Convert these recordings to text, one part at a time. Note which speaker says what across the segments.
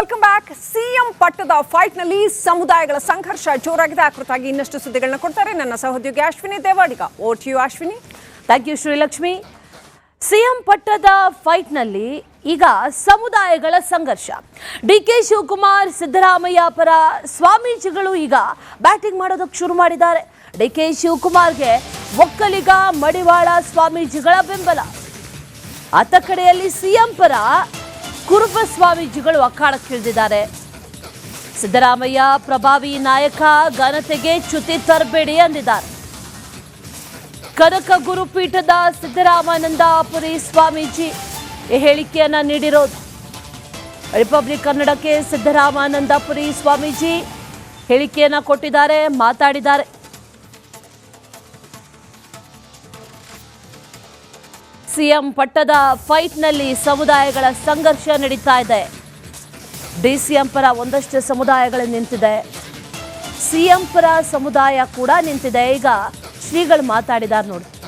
Speaker 1: Welcome back CM ಪಟ್ಟದ ಫೈಟ್ನಲ್ಲಿ ಸಮುದಾಯಗಳ ಸಂಘರ್ಷ ಜೋರಾಗಿದೆ. ಆಕೃತಾಗಿ ಇನ್ನಷ್ಟು ಸುದ್ದಿಗಳನ್ನ ಕೊಡ್ತಾರೆ ನನ್ನ ಸಹೋದ್ಯೋಗಿ Ashwini Devadiga vote you Ashwini.
Speaker 2: Thank you Srilakshmi. CM ಪಟ್ಟದ ಫೈಟ್ನಲ್ಲಿ ಈಗ ಸಮುದಾಯಗಳ ಸಂಘರ್ಷ. ಡಿ ಕೆ ಶಿವಕುಮಾರ್, ಸಿದ್ದರಾಮಯ್ಯ ಪರ ಸ್ವಾಮೀಜಿಗಳು ಈಗ ಬ್ಯಾಟಿಂಗ್ ಮಾಡೋದಕ್ಕೆ ಶುರು ಮಾಡಿದ್ದಾರೆ. ಡಿ ಕೆ ಶಿವಕುಮಾರ್ಗೆ ಒಕ್ಕಲಿಗ ಮಡಿವಾಳ ಸ್ವಾಮೀಜಿಗಳ ಬೆಂಬಲ. ಅತ್ತ ಕಡೆಯಲ್ಲಿ ಸಿಎಂ ಪರ ಕುರುಬ ಸ್ವಾಮೀಜಿಗಳು ಅಖಾಡಕ್ಕಿಳಿದಿದ್ದಾರೆ. ಸಿದ್ದರಾಮಯ್ಯ, ಪ್ರಭಾವಿ ನಾಯಕ, ಘನತೆಗೆ ಚ್ಯುತಿ ತರಬೇಡಿ ಅಂದಿದ್ದಾರೆ. ಕನಕ ಗುರುಪೀಠದ ಸಿದ್ದರಾಮಾನಂದ ಪುರಿ ಸ್ವಾಮೀಜಿ ಹೇಳಿಕೆಯನ್ನ ನೀಡಿರೋದು. ರಿಪಬ್ಲಿಕ್ ಕನ್ನಡಕ್ಕೆ ಸಿದ್ದರಾಮಾನಂದ ಪುರಿ ಸ್ವಾಮೀಜಿ ಹೇಳಿಕೆಯನ್ನ ಕೊಟ್ಟಿದ್ದಾರೆ, ಮಾತಾಡಿದ್ದಾರೆ. ಸಿಎಂ ಪಟ್ಟದ ಫೈಟ್ನಲ್ಲಿ ಸಮುದಾಯಗಳ ಸಂಘರ್ಷ ನಡೀತಾ ಇದೆ. ಡಿಸಿಎಂ ಪರ ಒಂದಷ್ಟು ಸಮುದಾಯಗಳು ನಿಂತಿದೆ. ಸಿಎಂ ಪರ ಸಮುದಾಯ ಕೂಡ ನಿಂತಿದೆ. ಈಗ ಶ್ರೀಗಳು ಮಾತಾಡಿದ್ದಾರೆ ನೋಡಿ.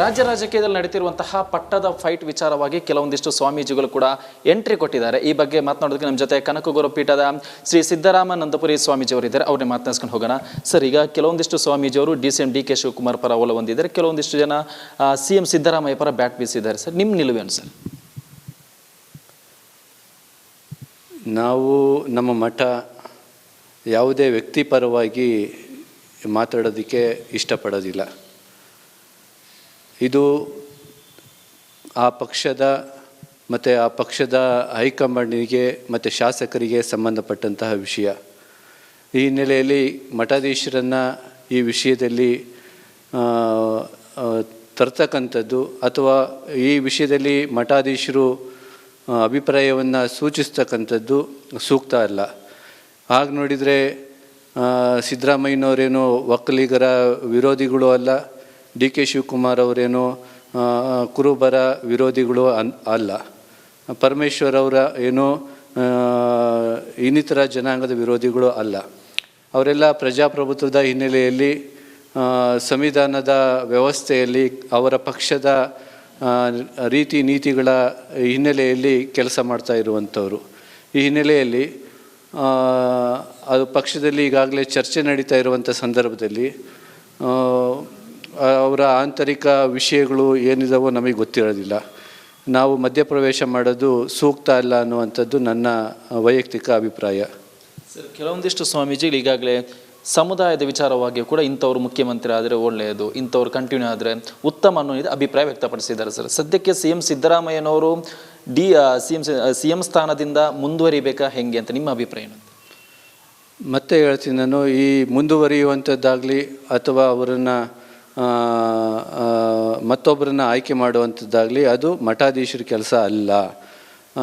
Speaker 3: ರಾಜ್ಯ ರಾಜಕೀಯದಲ್ಲಿ ನಡೀತಿರುವಂತಹ ಪಟ್ಟದ ಫೈಟ್ ವಿಚಾರವಾಗಿ ಕೆಲವೊಂದಿಷ್ಟು ಸ್ವಾಮೀಜಿಗಳು ಕೂಡ ಎಂಟ್ರಿ ಕೊಟ್ಟಿದ್ದಾರೆ. ಈ ಬಗ್ಗೆ ಮಾತನಾಡೋದಕ್ಕೆ ನಮ್ಮ ಜೊತೆ ಕನಕಗುರು ಪೀಠದ ಶ್ರೀ ಸಿದ್ದರಾಮನಂದಪುರಿ ಸ್ವಾಮೀಜಿಯವರು ಅವರಿದ್ದಾರೆ ಅವ್ರನ್ನ ಮಾತನಾಡ್ಸ್ಕೊಂಡು ಹೋಗೋಣ. ಸರ್, ಈಗ ಕೆಲವೊಂದಿಷ್ಟು ಸ್ವಾಮೀಜಿಯವರು D C M, D K Shivakumar ಪರ ಒಲ ಹೊಂದಿದ್ದಾರೆ ಕೆಲವೊಂದಿಷ್ಟು ಜನ ಸಿ ಎಂ ಸಿದ್ದರಾಮಯ್ಯ ಪರ ಬ್ಯಾಟ್ ಬೀಸಿದ್ದಾರೆ. ಸರ್, ನಿಮ್ಮ ನಿಲುವೇನು ಸರ್?
Speaker 4: ನಾವು ನಮ್ಮ ಮಠ ಯಾವುದೇ ವ್ಯಕ್ತಿಪರವಾಗಿ ಮಾತಾಡೋದಕ್ಕೆ ಇಷ್ಟಪಡೋದಿಲ್ಲ. ಇದು ಆ ಪಕ್ಷದ ಮತ್ತು ಆ ಪಕ್ಷದ ಹೈಕಮಾಂಡಿಗೆ ಮತ್ತು ಶಾಸಕರಿಗೆ ಸಂಬಂಧಪಟ್ಟಂತಹ ವಿಷಯ. ಈ ಹಿನ್ನೆಲೆಯಲ್ಲಿ ಮಠಾಧೀಶರನ್ನು ಈ ವಿಷಯದಲ್ಲಿ ತರ್ತಕ್ಕಂಥದ್ದು ಅಥವಾ ಈ ವಿಷಯದಲ್ಲಿ ಮಠಾಧೀಶರು ಅಭಿಪ್ರಾಯವನ್ನು ಸೂಚಿಸ್ತಕ್ಕಂಥದ್ದು ಸೂಕ್ತ ಅಲ್ಲ. ಹಾಗೆ ನೋಡಿದರೆ ಸಿದ್ದರಾಮಯ್ಯನವರೇನು ಒಕ್ಕಲಿಗರ ವಿರೋಧಿಗಳು ಅಲ್ಲ ಡಿ ಕೆ ಶಿವಕುಮಾರ್ ಅವರೇನು ಕುರುಬರ ವಿರೋಧಿಗಳು ಅನ್, ಅಲ್ಲ. ಪರಮೇಶ್ವರ್ ಅವರ ಏನು ಇನ್ನಿತರ ಜನಾಂಗದ ವಿರೋಧಿಗಳು ಅಲ್ಲ. ಅವರೆಲ್ಲ ಪ್ರಜಾಪ್ರಭುತ್ವದ ಹಿನ್ನೆಲೆಯಲ್ಲಿ ಸಂವಿಧಾನದ ವ್ಯವಸ್ಥೆಯಲ್ಲಿ ಅವರ ಪಕ್ಷದ ರೀತಿ ನೀತಿಗಳ ಹಿನ್ನೆಲೆಯಲ್ಲಿ ಕೆಲಸ ಮಾಡ್ತಾ ಇರುವಂಥವ್ರು. ಈ ಹಿನ್ನೆಲೆಯಲ್ಲಿ ಅದು ಪಕ್ಷದಲ್ಲಿ ಈಗಾಗಲೇ ಚರ್ಚೆ ನಡೀತಾ ಇರುವಂಥ ಸಂದರ್ಭದಲ್ಲಿ ಅವರ ಆಂತರಿಕ ವಿಷಯಗಳು ಏನಿದಾವೋ ನಮಗೆ ಗೊತ್ತಿರೋದಿಲ್ಲ. ನಾವು ಮಧ್ಯಪ್ರವೇಶ ಮಾಡೋದು ಸೂಕ್ತ ಅಲ್ಲ ಅನ್ನುವಂಥದ್ದು ನನ್ನ ವೈಯಕ್ತಿಕ ಅಭಿಪ್ರಾಯ.
Speaker 3: ಸರ್ ಕೆಲವೊಂದಿಷ್ಟು ಸ್ವಾಮೀಜಿಗಳು ಈಗಾಗಲೇ ಸಮುದಾಯದ ವಿಚಾರವಾಗಿ ಕೂಡ ಇಂಥವ್ರು ಮುಖ್ಯಮಂತ್ರಿ ಆದರೆ ಒಳ್ಳೆಯದು ಇಂಥವ್ರು ಕಂಟಿನ್ಯೂ ಆದರೆ ಉತ್ತಮ ಅನ್ನೋ ಇದು ಅಭಿಪ್ರಾಯ ವ್ಯಕ್ತಪಡಿಸಿದ್ದಾರೆ ಸರ್. ಸದ್ಯಕ್ಕೆ ಸಿ ಎಂ ಸಿದ್ದರಾಮಯ್ಯನವರು D C M C M ಸ್ಥಾನದಿಂದ ಮುಂದುವರಿಬೇಕಾ ಹೆಂಗೆ ಅಂತ ನಿಮ್ಮ ಅಭಿಪ್ರಾಯ ಏನು?
Speaker 4: ಮತ್ತೆ ಹೇಳ್ತೀನಿ ನಾನು ಈ ಮುಂದುವರಿಯುವಂಥದ್ದಾಗಲಿ ಅಥವಾ ಅವರನ್ನು ಮತ್ತೊಬ್ಬರನ್ನ ಆಯ್ಕೆ ಮಾಡುವಂಥದ್ದಾಗಲಿ ಅದು ಮಠಾಧೀಶರ ಕೆಲಸ ಅಲ್ಲ.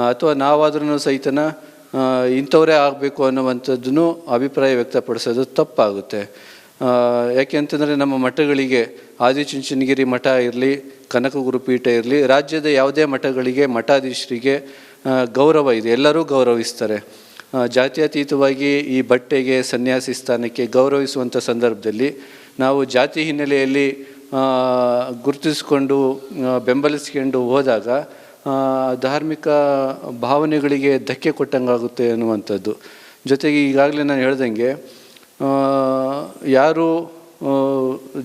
Speaker 4: ಅಥವಾ ನಾವಾದ್ರೂ ಸಹಿತನ ಇಂಥವರೇ ಆಗಬೇಕು ಅನ್ನುವಂಥದ್ದನ್ನು ಅಭಿಪ್ರಾಯ ವ್ಯಕ್ತಪಡಿಸೋದು ತಪ್ಪಾಗುತ್ತೆ. ಯಾಕೆಂತಂದರೆ ನಮ್ಮ ಮಠಗಳಿಗೆ ಆದಿಚುಂಚನಗಿರಿ ಮಠ ಇರಲಿ, ಕನಕಗುರು ಪೀಠ ಇರಲಿ, ರಾಜ್ಯದ ಯಾವುದೇ ಮಠಗಳಿಗೆ ಮಠಾಧೀಶರಿಗೆ ಗೌರವ ಇದೆ. ಎಲ್ಲರೂ ಗೌರವಿಸ್ತಾರೆ. ಜಾತ್ಯತೀತವಾಗಿ ಈ ಬಟ್ಟೆಗೆ ಸನ್ಯಾಸಿ ಸ್ಥಾನಕ್ಕೆ ಗೌರವಿಸುವಂಥ ಸಂದರ್ಭದಲ್ಲಿ ನಾವು ಜಾತಿ ಹಿನ್ನೆಲೆಯಲ್ಲಿ ಗುರುತಿಸಿಕೊಂಡು ಬೆಂಬಲಿಸಿಕೊಂಡು ಹೋದಾಗ ಧಾರ್ಮಿಕ ಭಾವನೆಗಳಿಗೆ ಧಕ್ಕೆ ಕೊಟ್ಟಂಗಾಗುತ್ತೆ ಅನ್ನುವಂಥದ್ದು. ಜೊತೆಗೆ ಈಗಾಗಲೇ ನಾನು ಹೇಳ್ದಂಗೆ ಯಾರು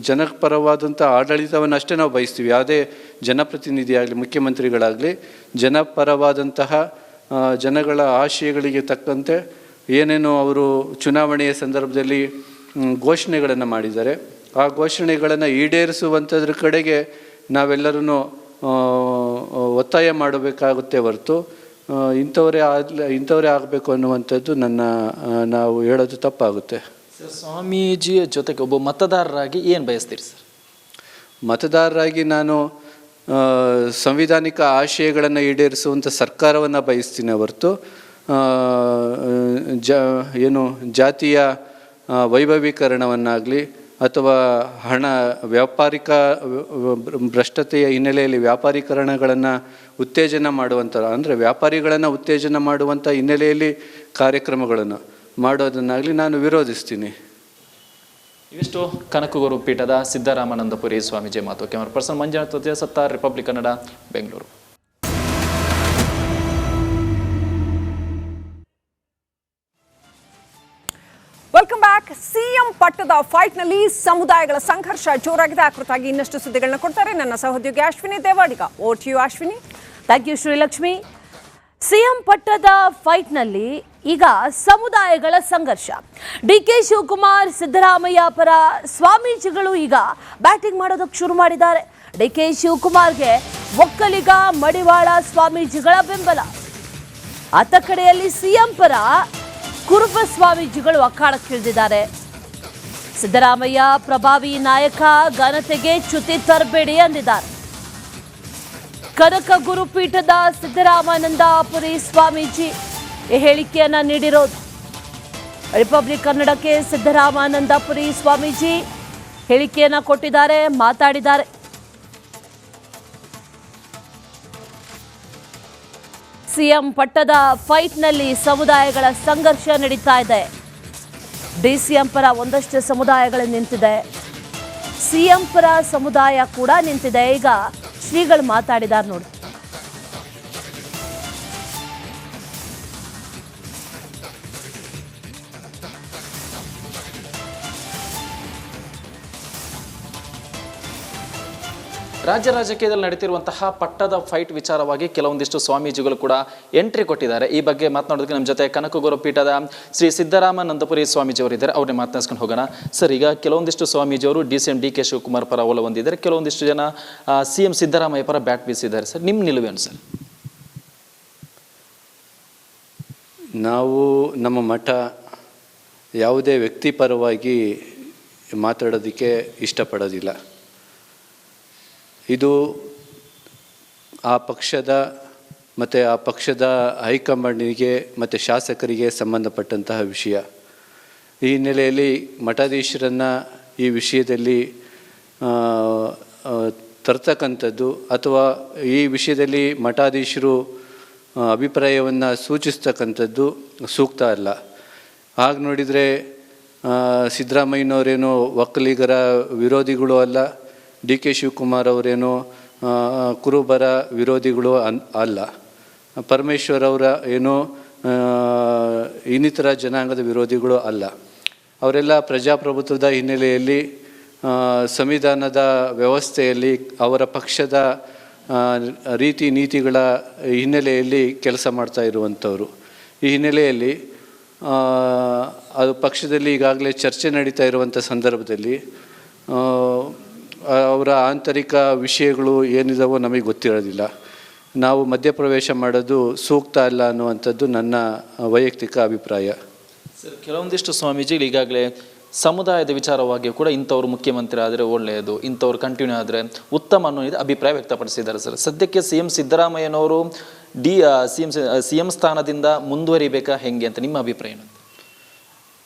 Speaker 4: ಜನಪರವಾದಂಥ ಆಡಳಿತವನ್ನು ಅಷ್ಟೇ ನಾವು ಬಯಸ್ತೀವಿ. ಯಾವುದೇ ಜನಪ್ರತಿನಿಧಿಯಾಗಲಿ, ಮುಖ್ಯಮಂತ್ರಿಗಳಾಗಲಿ, ಜನಪರವಾದಂತಹ ಜನಗಳ ಆಶಯಗಳಿಗೆ ತಕ್ಕಂತೆ ಏನೇನು ಅವರು ಚುನಾವಣೆಯ ಸಂದರ್ಭದಲ್ಲಿ ಘೋಷಣೆಗಳನ್ನು ಮಾಡಿದ್ದಾರೆ. ಆ ಘೋಷಣೆಗಳನ್ನು ಈಡೇರಿಸುವಂಥದ್ರ ಕಡೆಗೆ ನಾವೆಲ್ಲರೂ ಒತ್ತಾಯ ಮಾಡಬೇಕಾಗುತ್ತೆ ಹೊರತು ಇಂಥವರೇ ಆಗಲಿ ಇಂಥವರೇ ಆಗಬೇಕು ಅನ್ನುವಂಥದ್ದು ನನ್ನ ನಾವು ಹೇಳೋದು ತಪ್ಪಾಗುತ್ತೆ.
Speaker 3: ಸ್ವಾಮೀಜಿಯ ಜೊತೆಗೆ ಒಬ್ಬ ಮತದಾರರಾಗಿ ಏನು ಬಯಸ್ತೀರಿ ಸರ್?
Speaker 4: ಮತದಾರರಾಗಿ ನಾನು ಸಂವಿಧಾನಿಕ ಆಶಯಗಳನ್ನು ಈಡೇರಿಸುವಂಥ ಸರ್ಕಾರವನ್ನು ಬಯಸ್ತೀನಿ ಹೊರತು. ಜ, ಏನು ಜಾತಿಯ ವೈಭವೀಕರಣವನ್ನಾಗಲಿ ಅಥವಾ ಹಣ ವ್ಯಾಪಾರಿಕ ಭ್ರಷ್ಟತೆಯ ಹಿನ್ನೆಲೆಯಲ್ಲಿ ವ್ಯಾಪಾರೀಕರಣಗಳನ್ನು ಉತ್ತೇಜನ ಮಾಡುವಂಥ ಅಂದರೆ ವ್ಯಾಪಾರಿಗಳನ್ನು ಉತ್ತೇಜನ ಮಾಡುವಂಥ ಹಿನ್ನೆಲೆಯಲ್ಲಿ ಕಾರ್ಯಕ್ರಮಗಳನ್ನು ಮಾಡೋದನ್ನಾಗಲಿ ನಾನು ವಿರೋಧಿಸ್ತೀನಿ.
Speaker 3: ಇವಿಷ್ಟು ಕನಕಗುರು ಪೀಠದ ಸಿದ್ದರಾಮಾನಂದಪುರಿ ಸ್ವಾಮೀಜಿ ಮಾತು. ಕ್ಯಾಮರಾ ಪರ್ಸನ್ ಮಂಜುನಾಥ್ ಜೊತೆ Sattar Republic Kannada Bengaluru.
Speaker 1: Welcome back CM ಪಟ್ಟದ ಫೈಟ್ನಲ್ಲಿ ಸಮುದಾಯಗಳ ಸಂಘರ್ಷ ಜೋರಾಗಿದೆ. ಆ ಕುರಿತಾಗಿ ಇನ್ನಷ್ಟು ಸುದ್ದಿಗಳನ್ನ ಕೊಡ್ತಾರೆ ನನ್ನ ಸಹೋದ್ಯೋಗಿ Ashwini Devadiga. Vote you Ashwini.
Speaker 2: Thank you Srilakshmi. CM ಪಟ್ಟದ ಫೈಟ್ನಲ್ಲಿ ಈಗ ಸಮುದಾಯಗಳ ಸಂಘರ್ಷ. ಡಿ ಕೆ ಶಿವಕುಮಾರ್ ಸಿದ್ದರಾಮಯ್ಯ ಪರ ಸ್ವಾಮೀಜಿಗಳು ಈಗ ಬ್ಯಾಟಿಂಗ್ ಮಾಡೋದಕ್ಕೆ ಶುರು ಮಾಡಿದ್ದಾರೆ. ಡಿ ಕೆ ಶಿವಕುಮಾರ್ಗೆ ಒಕ್ಕಲಿಗ ಮಡಿವಾಳ ಸ್ವಾಮೀಜಿಗಳ ಬೆಂಬಲ. ಅತ್ತ ಕಡೆಯಲ್ಲಿ ಸಿಎಂ ಪರ ಕುರುಬ ಸ್ವಾಮೀಜಿಗಳು ಅಖಾಡಕ್ಕಿಳಿದಿದ್ದಾರೆ. ಸಿದ್ದರಾಮಯ್ಯ ಪ್ರಭಾವಿ ನಾಯಕ ಘನತೆಗೆ ಚ್ಯುತಿ ತರಬೇಡಿ ಅಂದಿದ್ದಾರೆ. ಕನಕ ಗುರುಪೀಠದ ಸಿದ್ದರಾಮಾನಂದಪುರಿ ಸ್ವಾಮೀಜಿ ಈ ಹೇಳಿಕೆಯನ್ನು ನೀಡಿರೋದು. ರಿಪಬ್ಲಿಕ್ ಕನ್ನಡಕ್ಕೆ ಸಿದ್ದರಾಮಾನಂದಪುರಿ ಸ್ವಾಮೀಜಿ ಹೇಳಿಕೆಯನ್ನು ಕೊಟ್ಟಿದ್ದಾರೆ, ಮಾತಾಡಿದ್ದಾರೆ. ಸಿಎಂ ಪಟ್ಟದ ಫೈಟ್ನಲ್ಲಿ ಸಮುದಾಯಗಳ ಸಂಘರ್ಷ ನಡೀತಾ ಇದೆ. ಡಿಸಿಎಂ ಪರ ಒಂದಷ್ಟು ಸಮುದಾಯಗಳು ನಿಂತಿದೆ. ಸಿಎಂ ಪರ ಸಮುದಾಯ ಕೂಡ ನಿಂತಿದೆ. ಈಗ ಶ್ರೀಗಳು ಮಾತಾಡಿದ್ದಾರೆ ನೋಡಿ.
Speaker 3: ರಾಜ್ಯ ರಾಜಕೀಯದಲ್ಲಿ ನಡೀತಿರುವಂತಹ ಪಟ್ಟದ ಫೈಟ್ ವಿಚಾರವಾಗಿ ಕೆಲವೊಂದಿಷ್ಟು ಸ್ವಾಮೀಜಿಗಳು ಕೂಡ ಎಂಟ್ರಿ ಕೊಟ್ಟಿದ್ದಾರೆ. ಈ ಬಗ್ಗೆ ಮಾತನಾಡೋದಕ್ಕೆ ನಮ್ಮ ಜೊತೆ ಕನಕಗುರು ಪೀಠದ ಶ್ರೀ ಸಿದ್ದರಾಮನಂದಪುರಿ ಸ್ವಾಮೀಜಿ ಅವರಿದ್ದಾರೆ ಅವ್ರನ್ನೇ ಮಾತನಾಡ್ಸ್ಕೊಂಡು ಹೋಗೋಣ. ಸರ್, ಈಗ ಕೆಲವೊಂದಿಷ್ಟು ಸ್ವಾಮೀಜಿಯವರು D C M D K Shivakumar ಪರ ಒಲವೊಂದಿದ್ದಾರೆ ಕೆಲವೊಂದಿಷ್ಟು ಜನ ಸಿ ಎಂ ಸಿದ್ದರಾಮಯ್ಯ ಪರ ಬ್ಯಾಟ್ ಬೀಸಿದ್ದಾರೆ. ಸರ್, ನಿಮ್ಮ ನಿಲುವೇನು ಸರ್?
Speaker 4: ನಾವು ನಮ್ಮ ಮಠ ಯಾವುದೇ ವ್ಯಕ್ತಿಪರವಾಗಿ ಮಾತಾಡೋದಕ್ಕೆ ಇಷ್ಟಪಡೋದಿಲ್ಲ. ಇದು ಆ ಪಕ್ಷದ ಮತ್ತು ಆ ಪಕ್ಷದ ಹೈಕಮಾಂಡಿಗೆ ಮತ್ತು ಶಾಸಕರಿಗೆ ಸಂಬಂಧಪಟ್ಟಂತಹ ವಿಷಯ. ಈ ಹಿನ್ನೆಲೆಯಲ್ಲಿ ಮಠಾಧೀಶರನ್ನು ಈ ವಿಷಯದಲ್ಲಿ ತರ್ತಕ್ಕಂಥದ್ದು ಅಥವಾ ಈ ವಿಷಯದಲ್ಲಿ ಮಠಾಧೀಶರು ಅಭಿಪ್ರಾಯವನ್ನು ಸೂಚಿಸ್ತಕ್ಕಂಥದ್ದು ಸೂಕ್ತ ಅಲ್ಲ. ಹಾಗೆ ನೋಡಿದರೆ ಸಿದ್ದರಾಮಯ್ಯನವರೇನು ಒಕ್ಕಲಿಗರ ವಿರೋಧಿಗಳು ಅಲ್ಲ ಡಿ ಕೆ ಶಿವಕುಮಾರ್ ಅವರೇನು ಕುರುಬರ ವಿರೋಧಿಗಳು ಅನ್, ಅಲ್ಲ. ಪರಮೇಶ್ವರ್ ಅವರ ಏನು ಇನ್ನಿತರ ಜನಾಂಗದ ವಿರೋಧಿಗಳು ಅಲ್ಲ. ಅವರೆಲ್ಲ ಪ್ರಜಾಪ್ರಭುತ್ವದ ಹಿನ್ನೆಲೆಯಲ್ಲಿ ಸಂವಿಧಾನದ ವ್ಯವಸ್ಥೆಯಲ್ಲಿ, ಅವರ ಪಕ್ಷದ ರೀತಿ ನೀತಿಗಳ ಹಿನ್ನೆಲೆಯಲ್ಲಿ ಕೆಲಸ ಮಾಡ್ತಾ ಇರುವಂಥವ್ರು. ಈ ಹಿನ್ನೆಲೆಯಲ್ಲಿ ಅದು ಪಕ್ಷದಲ್ಲಿ ಈಗಾಗಲೇ ಚರ್ಚೆ ನಡೀತಾ ಇರುವಂಥ ಸಂದರ್ಭದಲ್ಲಿ ಅವರ ಆಂತರಿಕ ವಿಷಯಗಳು ಏನಿದಾವೋ ನಮಗೆ ಗೊತ್ತಿರೋದಿಲ್ಲ. ನಾವು ಮಧ್ಯಪ್ರವೇಶ ಮಾಡೋದು ಸೂಕ್ತ ಅಲ್ಲ ಅನ್ನುವಂಥದ್ದು ನನ್ನ ವೈಯಕ್ತಿಕ ಅಭಿಪ್ರಾಯ.
Speaker 3: ಸರ್ ಕೆಲವೊಂದಿಷ್ಟು ಸ್ವಾಮೀಜಿಗಳು ಈಗಾಗಲೇ ಸಮುದಾಯದ ವಿಚಾರವಾಗಿ ಕೂಡ ಇಂಥವ್ರು ಮುಖ್ಯಮಂತ್ರಿ ಆದರೆ ಒಳ್ಳೆಯದು ಇಂಥವ್ರು ಕಂಟಿನ್ಯೂ ಆದರೆ ಉತ್ತಮ ಅನ್ನೋ ಇದು ಅಭಿಪ್ರಾಯ ವ್ಯಕ್ತಪಡಿಸಿದ್ದಾರೆ ಸರ್. ಸದ್ಯಕ್ಕೆ ಸಿ ಎಂ ಸಿದ್ದರಾಮಯ್ಯನವರು D C M C M ಸ್ಥಾನದಿಂದ ಮುಂದುವರಿಬೇಕಾ ಹೆಂಗೆ ಅಂತ ನಿಮ್ಮ ಅಭಿಪ್ರಾಯ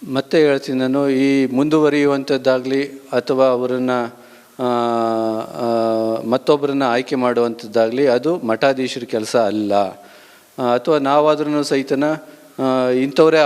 Speaker 4: ಮತ್ತೆ ಹೇಳ್ತೀನಿ ನಾನು ಈ ಮುಂದುವರಿಯುವಂಥದ್ದಾಗಲಿ ಅಥವಾ ಅವರನ್ನು ಮತ್ತೊಬ್ಬರನ್ನ ಆಯ್ಕೆ ಮಾಡುವಂಥದ್ದಾಗಲಿ ಅದು ಮಠಾಧೀಶರ ಕೆಲಸ ಅಲ್ಲ. ಅಥವಾ ನಾವಾದ್ರೂ ಸಹಿತನ ಇಂಥವರೇ